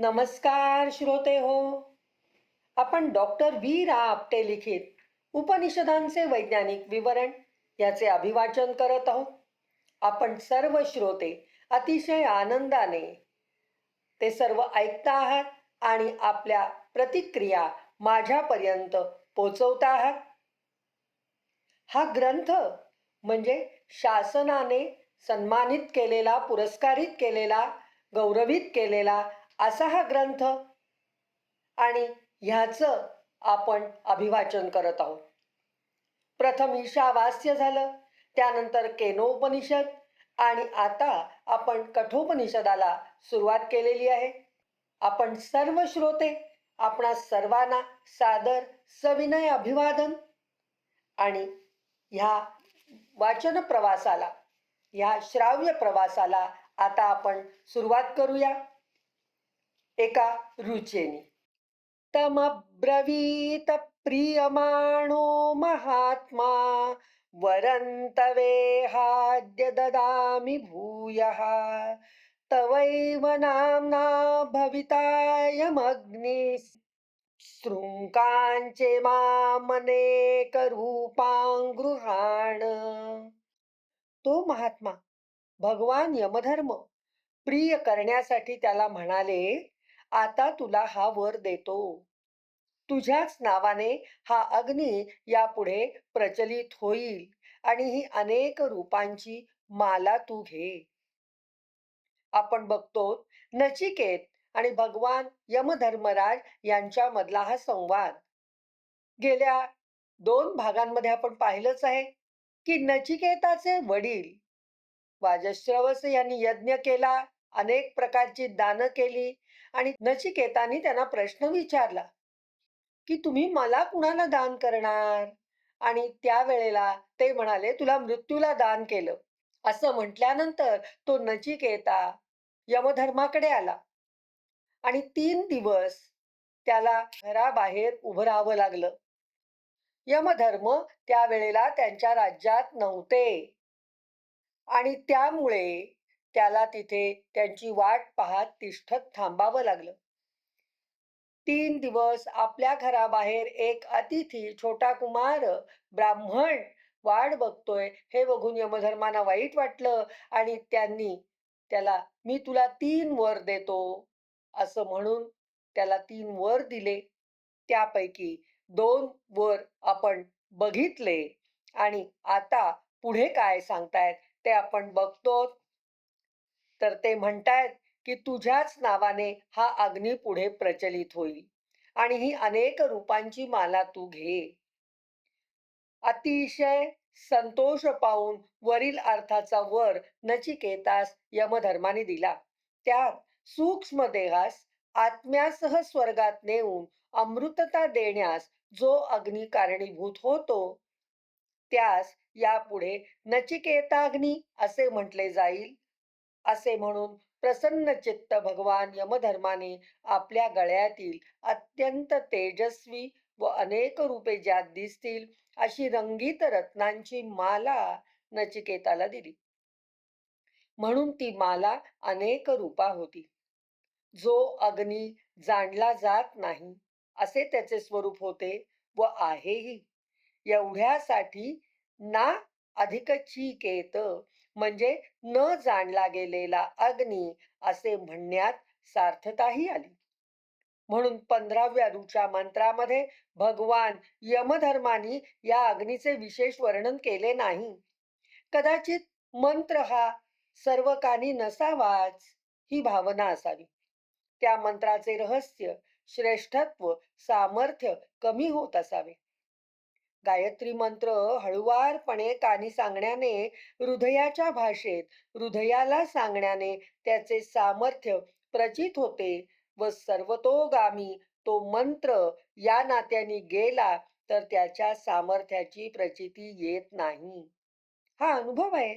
नमस्कार श्रोते हो. आपण डॉक्टर वी रा आपटे लिखित उपनिषदांचे वैज्ञानिक विवरण याचे अभिवाचन करत आहोत. आपण सर्व श्रोते अतिशय आनंदाने ते सर्व ऐकता आहात आणि आपल्या प्रतिक्रिया माझ्यापर्यंत पोचवता आहात. हा ग्रंथ म्हणजे शासनाने सन्मानित केलेला पुरस्कारित केलेला गौरवित केलेला असा हा ग्रंथ आणि ह्याचं आपण अभिवाचन करत आहोत. प्रथम ईशावास्य झालं त्यानंतर केनोपनिषद आणि आता आपण कठोपनिषदाला सुरुवात केलेली आहे. आपण सर्व श्रोते आपणा सर्वांना सादर सविनय अभिवादन आणि ह्या वाचन प्रवासाला ह्या श्राव्य प्रवासाला आता आपण सुरुवात करूया. एका रुचेनी. तमब्रवीत प्रियमाणो महात्मा वरन्तवेहाद्य ददामि भूयः. तवैव नाम्ना भवितायमग्नि शृङ्काञ्चे मामनेकरूपां गृहाण तो महात्मा भगवान यमधर्म प्रिय करण्यासाठी त्याला म्हणाले आता तुला हा वर देतो. तुझ्याच नावाने हा अग्नी यापुढे प्रचलित होईल आणि ही अनेक रूपांची माला तू घे. आपण बघतो नचिकेत आणि भगवान यमधर्मराज यांच्यामधला हा संवाद. गेल्या दोन भागांमध्ये आपण पाहिलंच आहे की नचिकेताचे वडील वाजश्रवस यांनी यज्ञ केला अनेक प्रकारची दानं केली आणि नचिकेतानी त्यांना प्रश्न विचारला की तुम्ही मला कुणाला दान करणार? आणि त्यावेळेला ते म्हणाले तुला मृत्यूला दान केलं. असं म्हटल्यानंतर तो नचिकेता यमधर्माकडे आला आणि तीन दिवस त्याला घराबाहेर उभं राहावं लागलं. यमधर्म त्यावेळेला त्यांच्या राज्यात नव्हते आणि त्यामुळे त्याला तिथे त्यांची वाट पाहत तिष्ठत थांबावं लागलं. तीन दिवस आपल्या घराबाहेर एक अतिथी छोटा कुमार ब्राह्मण वाट बघतोय. हे बघून यमधर्मांना वाईट वाटलं आणि त्यांनी त्याला मी तुला तीन वर देतो. असं म्हणून त्याला तीन वर दिले. त्यापैकी दोन वर आपण बघितले आणि आता पुढे काय सांगतायत ते आपण बघतो तर ते म्हणतायत की तुझ्याच नावाने हा अग्नी पुढे प्रचलित होईल आणि ही अनेक रूपांची माला तू घे. अतिशय संतोष पाहून वरील अर्थाचा वर नचिकेतास यमधर्माने दिला. त्यात सूक्ष्म देहास आत्म्यासह स्वर्गात नेऊन अमृतता देण्यास जो अग्नी कारणीभूत होतो त्यास यापुढे नचिकेताग्नी असे म्हटले जाईल. असे म्हणून प्रसन्न चित्त भगवान यमधर्माने आपल्या गळ्यातील अत्यंत तेजस्वी व अनेक रूपे ज्यात दिसतील अशी रंगीत रत्नांची माला नचिकेताला दिली. म्हणून ती माला अनेक रूपा होती. जो अग्नी जाणला जात नाही असे त्याचे स्वरूप होते व आहेही. एवढ्यासाठी ना अधिक चिकेत म्हणजे न जाणला गेलेला अग्नी असे म्हणण्यात सार्थताही आली. म्हणून पंधराव्या ऋच्या मंत्रामध्ये भगवान यमधर्मानी या अग्नीचे विशेष वर्णन केले नाही. कदाचित मंत्र हा सर्व कानी नसावाच ही भावना असावी. त्या मंत्राचे रहस्य श्रेष्ठत्व सामर्थ्य कमी होत असावे. गायत्री मंत्र हळुवारपणे कानी सांगण्याने हृदयाच्या भाषेत हृदयाला सांगण्याने त्याचे सामर्थ्य प्रचित होते व सर्वतोगामी तो मंत्र या नात्याने गेला तर त्याच्या सामर्थ्याची प्रचिती येत नाही. हा अनुभव आहे.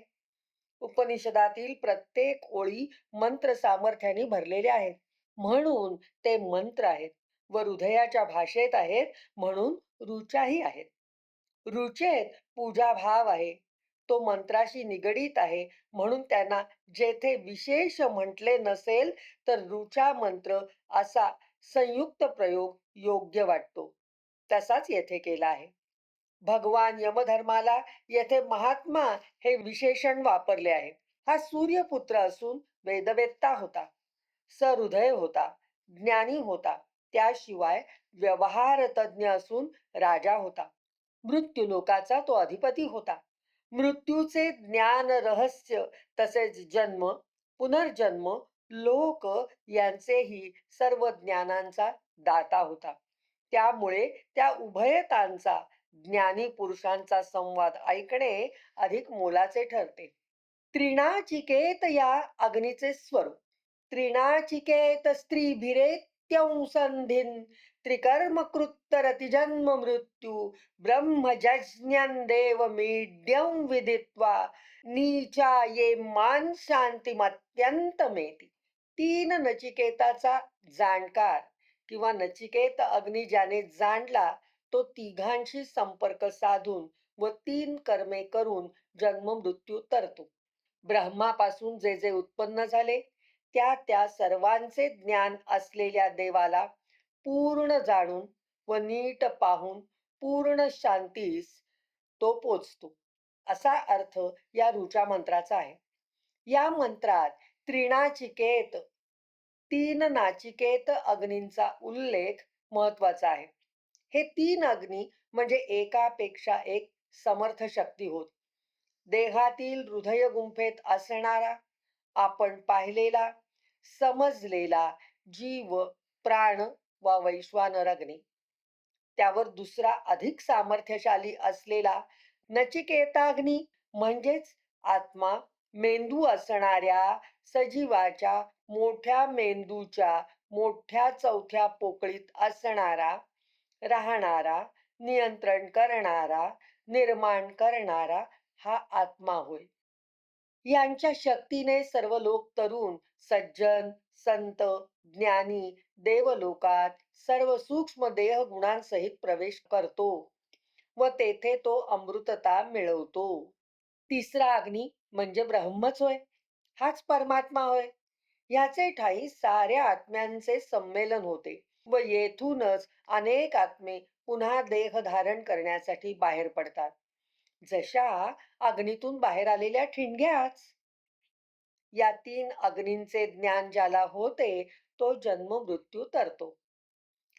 उपनिषदातील प्रत्येक ओळी मंत्र सामर्थ्याने भरलेल्या आहेत. म्हणून ते मंत्र आहेत व हृदयाच्या भाषेत आहेत म्हणून रुचाही आहेत. रुचेत पूजा भाव आहे. तो मंत्राशी निगडीत आहे. म्हणून त्यांना जेथे विशेष म्हटले नसेल तर ऋचा मंत्र असा संयुक्त प्रयोग योग्य वाटतो. तसाच येथे केला आहे. भगवान यमधर्माला येथे महात्मा हे विशेषण वापरले आहे. हा सूर्यपुत्र असून वेदवेत्ता होता. सहृदय होता. ज्ञानी होता. त्याशिवाय व्यवहार तज्ञ असून राजा होता. मृत्यूलोकाचा तो अधिपती होता. मृत्यूचे ज्ञान रहस्य तसेच जन्म पुनर्जन्म लोक यांचेही सर्व ज्ञानांचा दाता होता. त्यामुळे त्या उभयतांचा ज्ञानी पुरुषांचा संवाद ऐकणे अधिक मोलाचे ठरते. त्रिणाचिकेत या अग्नीचे स्वरूप. त्रिणाचिकेत स्त्री भिरेत्यंसंधीन त्रिकर्म कृत्तरतिजन्म मृत्यू ब्रह्मजज्ञं देवमीड्यं विदित्वा नीचा ये मान शांतिमत्यंतमेती तीन नचिकेताचा जाणकार किंवा नचिकेत अग्नी ज्याने जाणला तो तिघांशी संपर्क साधून व तीन कर्मे करून जन्म मृत्यू तरतो. ब्रह्मापासून जे जे उत्पन्न झाले त्या त्या सर्वांचे ज्ञान असलेल्या देवाला पूर्ण जाणून व नीट पाहून पूर्ण शांतीस तो पोचतो. असा अर्थ या ऋचा मंत्राचा आहे. या मंत्रात त्रिनाचिकेत तीन नाचिकेत अग्नींचा उल्लेख महत्त्वाचा आहे. हे तीन अग्नी म्हणजे एकापेक्षा एक समर्थ शक्ती होत. देहातील हृदय गुंफेत असणारा आपण पाहिलेला समजलेला जीव प्राण वा वैश्वानरग्नी. त्यावर दुसरा अधिक सामर्थ्यशाली असलेला नचिकेताग्नी म्हणजेच आत्मा मेंदू असणाऱ्या सजीवाच्या मोठ्या मेंदूच्या मोठ्या चौथ्या पोकळीत असणारा राहणारा नियंत्रण करणारा निर्माण करणारा हा आत्मा होय. यांच्या शक्तीने सर्व लोक तरुण सज्जन संत ज्ञानी देवलोकात सर्व सूक्ष्म देह गुणांसहित प्रवेश करतो व तेथे तो अमृतता मिळवतो. तिसरा अग्नी म्हणजे ब्रह्मच होय. हाच परमात्मा होय. याचे ठाई साऱ्या आत्म्यांचे संमेलन होते व येथूनच अनेक आत्मे पुन्हा देह धारण करण्यासाठी बाहेर पडतात. जशा अग्नीतून बाहेर आलेल्या ठिणग्याच. या तीन अग्नींचे ज्ञान ज्याला होते तो जन्म मृत्यू तरतो.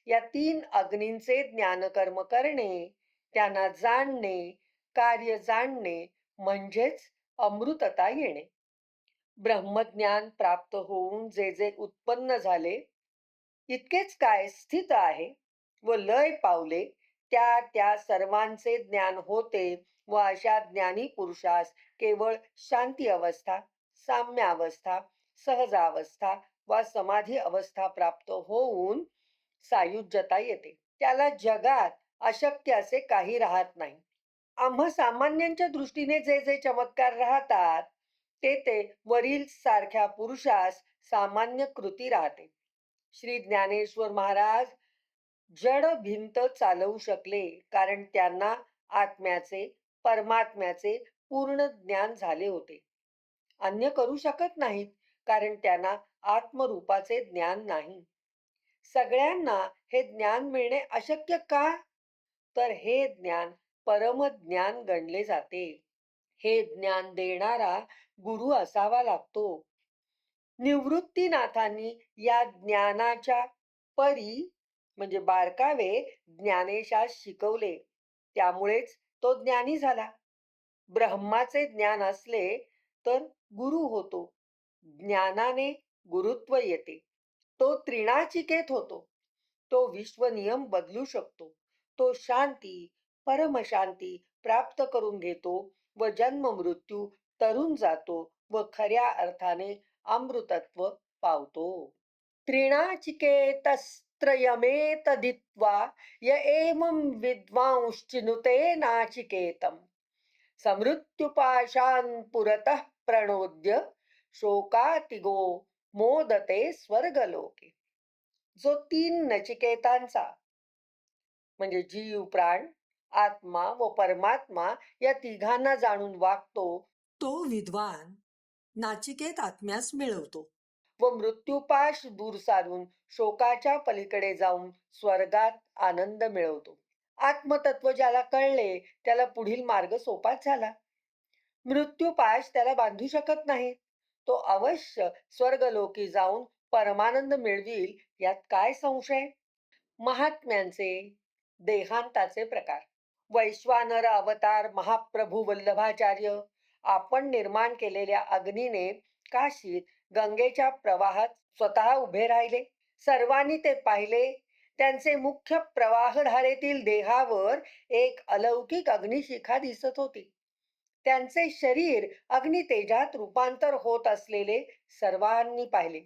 या तीन अग्नींचे ज्ञानकर्म करणे त्यांना जाणणे कार्य जाणणे म्हणजेच अमृतता येणे. ब्रह्मज्ञान प्राप्त होऊन जे जे उत्पन्न झाले इतकेच काय स्थित आहे व लय पावले त्या त्या सर्वांचे ज्ञान होते व अशा ज्ञानी पुरुषास केवळ शांती अवस्था साम्य अवस्था सहजावस्था वा समाधी अवस्था प्राप्त होऊन सायुज्यता येते. त्याला जगात अशक्य असे काही राहत नाही. आम्हा सामान्यांच्या दृष्टीने जे जे चमत्कार राहतात ते ते वरील सारख्या पुरुषास सामान्य कृती राहते. श्री ज्ञानेश्वर महाराज जड भिंत चालवू शकले कारण त्यांना आत्म्याचे परमात्म्याचे पूर्ण ज्ञान झाले होते. अन्य करू शकत नाहीत कारण त्यांना आत्मरूपाचे ज्ञान नाही. सगळ्यांना हे ज्ञान मिळणे अशक्य का? तर हे ज्ञान परमज्ञान गणले जाते. हे ज्ञान देणारा गुरु असावा लागतो. निवृत्तीनाथांनी या ज्ञानाच्या परी म्हणजे बारकावे ज्ञानेशास शिकवले. त्यामुळेच तो ज्ञानी झाला. ब्रह्माचे ज्ञान असले तर गुरु होतो. ज्ञानाने गुरुत्व येते. तो त्रिणाचिकेत होतो. तो विश्व नियम बदलू शकतो. तो शांती परमशांती प्राप्त करून घेतो व जन्म मृत्यू तरुण जातो व खऱ्या अर्थाने अमृतत्व पावतो. त्रिणाचिकेतस त्रिणाचिकेतस्त्रयमेतदित्वा य एमं विद्वांश्चिनुते नाचिकेतम् समृत्युपाशान् पुरतः प्रणोद्य शोकातिगो मोदते स्वर्गलोके। जो तीन नचिकेतांचा म्हणजे जीव प्राण आत्मा व परमात्मा या तिघांना जाणून वागतो तो विद्वान नाचिकेत आत्म्यास मिळवतो. व मृत्यूपाश दूर सारून शोकाच्या पलीकडे जाऊन स्वर्गात आनंद मिळवतो. आत्मतत्व ज्याला कळले त्याला पुढील मार्ग सोपाच झाला. मृत्यूपाश त्याला बांधू शकत नाही. तो अवश्य स्वर्गलोकी जाऊन परमानंद मिळवील यात काय संशय? महात्म्यांचे देहांताचे प्रकार. वैश्वानर अवतार महाप्रभू वल्लभाचार्य आपण निर्माण केलेल्या अग्नीने काशीत गंगेच्या प्रवाहात स्वतः उभे राहिले. सर्वांनी ते पाहिले. त्यांचे मुख्य प्रवाहधारेतील देहावर एक अलौकिक अग्निशिखा दिसत होती. त्यांचे शरीर अग्नितेजात रूपांतर होत असलेले सर्वांनी पाहिले.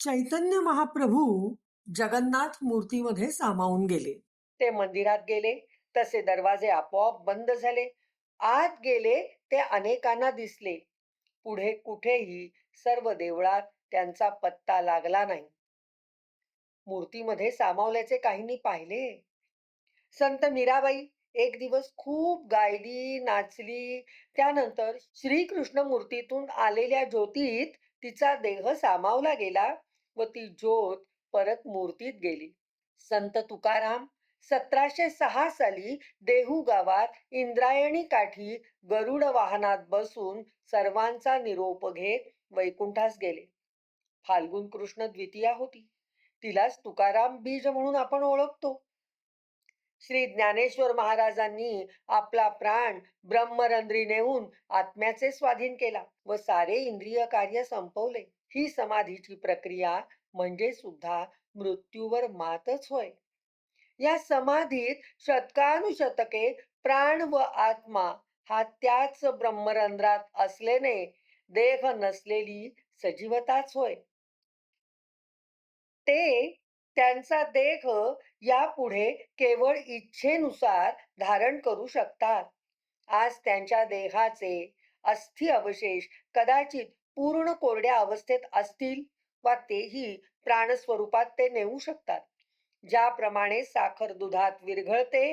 चैतन्य महाप्रभू जगन्नाथ मूर्तीमध्ये सामावून गेले. ते मंदिरात गेले. तसे दरवाजे आपोआप बंद झाले. आत गेले ते अनेकांना दिसले. पुढे कुठेही सर्व देवळात त्यांचा पत्ता लागला नाही. मूर्तीमध्ये सामावल्याचे काहींनी पाहिले. संत मीराबाई एक दिवस खूप गायली नाचली. त्यानंतर श्रीकृष्ण मूर्तीतून आलेल्या ज्योतीत तिचा देह सामावला गेला व ती ज्योत परत मूर्तीत गेली. संत तुकाराम सतराशे सहा साली देहू गावात इंद्रायणी काठी गरुड वाहनात बसून सर्वांचा निरोप घेत वैकुंठास गेले. फाल्गुन कृष्ण द्वितीया होती. तिलाच तुकाराम बीज म्हणून आपण ओळखतो. श्री ज्ञानेश्वर महाराजांनी आपला प्राण ब्रह्मरंद्री नेऊन आत्म्याचे स्वाधीन केला व सारे इंद्रिय कार्य संपवले. ही समाधीची प्रक्रिया म्हणजे सुद्धा मृत्यूवर मातच होय. या समाधीत शतकानुशतके प्राण व आत्मा हा त्याच ब्रह्मरंध्रात असल्याने देह नसलेली सजीवताच होय. ते त्यांचा देह यापुढे केवळ इच्छेनुसार धारण करू शकतात. आज त्यांच्या देहाचे अस्थि अवशेष कदाचित पूर्ण कोरड्या अवस्थेत असतील वा तेही प्राणस्वरूपात ते नेऊ शकतात. ज्याप्रमाणे साखर दुधात विरघळते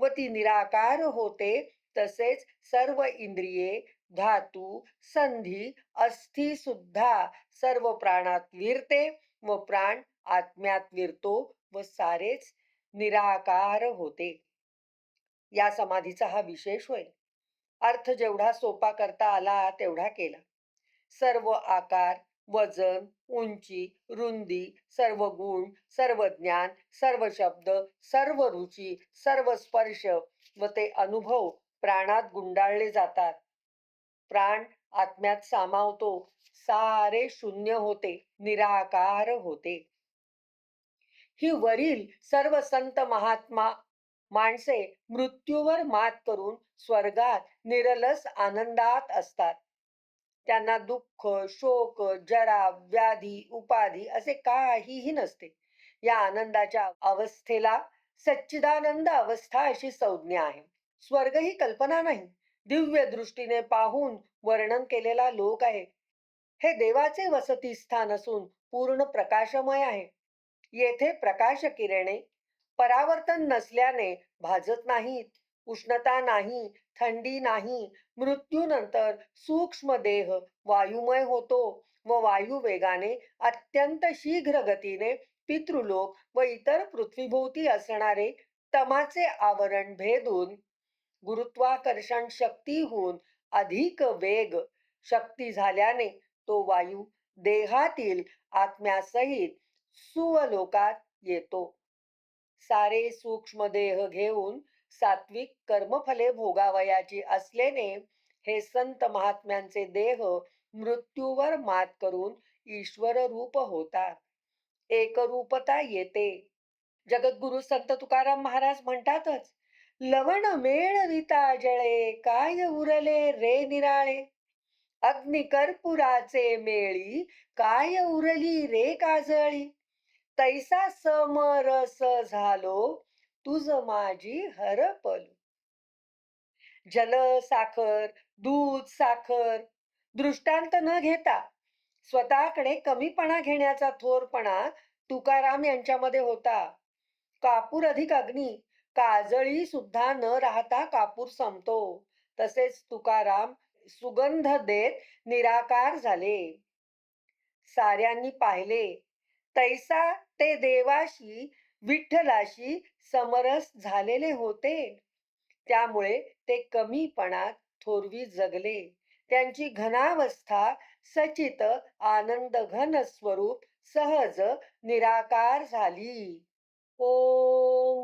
व ती निराकार होते तसेच सर्व इंद्रिये धातू संधी अस्थि सुद्धा सर्व प्राणात विरते व प्राण आत्म्यात विरतो व सारेच निराकार होते. या समाधीचा हा विशेष होय. अर्थ जेवढा सोपा करता आला तेवढा केला. सर्व आकार वजन उंची रुंदी सर्व गुण सर्व ज्ञान सर्व शब्द सर्व रुची सर्व स्पर्श व ते अनुभव प्राणात गुंडाळले जातात. प्राण आत्म्यात सामावतो. सारे शून्य होते निराकार होते. ही वरील सर्व संत महात्मा माणसे मृत्यूवर मात करून स्वर्गात निरलस आनंदात असतात. त्यांना दुःख शोक जरा व्याधी उपाधी असे काहीही नसते. या आनंदाच्या अवस्थेला सच्चिदानंद अवस्था अशी संज्ञा आहे. स्वर्ग ही कल्पना नाही दिव्य दृष्टीने पाहून वर्णन केलेला लोक आहे. हे देवाचे वसती स्थान असून पूर्ण प्रकाशमय आहे. येथे प्रकाश किरणे परावर्तन नसल्याने भाजत नाहीत उष्णता नाही थंडी नाही मृत्यूनंतर सूक्ष्म देह वायुमय होतो व वायू वेगाने अत्यंत शीघ्र गतीने पितृलोक व इतर पृथ्वीभोवती असणारे तमाचे आवरण भेदून गुरुत्वाकर्षण शक्तीहून अधिक वेग शक्ती झाल्याने तो वायू देहातील आत्म्यासहित सुवलोकात येतो. सारे सूक्ष्म देह घेऊन सात्विक कर्मफले भोगावयाची असल्याने हे संत महात्म्यांचे देह मृत्यूवर मात करून ईश्वर रूप होतात. एकरूपता येते. जगद्गुरु संत तुकाराम महाराज म्हणतातच लवण मेळविता जळे काय उरले रे निराळे अग्नि कर्पुराचे मेळी काय उरली रे काजळी तैसा समरस झालो तुझ माझी हरपलू जल साखर दूध साखर दृष्टांत न घेता. स्वतःकडे कमीपणा घेण्याचा थोरपणा तुकाराम यांच्यामध्ये होता. कापूर अधिक अग्नी काजळी सुद्धा न राहता कापूर संपतो. तसेच तुकाराम सुगंध देत निराकार झाले. साऱ्यांनी पाहिले. तैसा ते देवाशी विठ्ठलाशी समरस झालेले होते. त्यामुळे ते कमीपणात थोरवी जगले. त्यांची घनावस्था सचित आनंद घन स्वरूप सहज निराकार झाली. ओ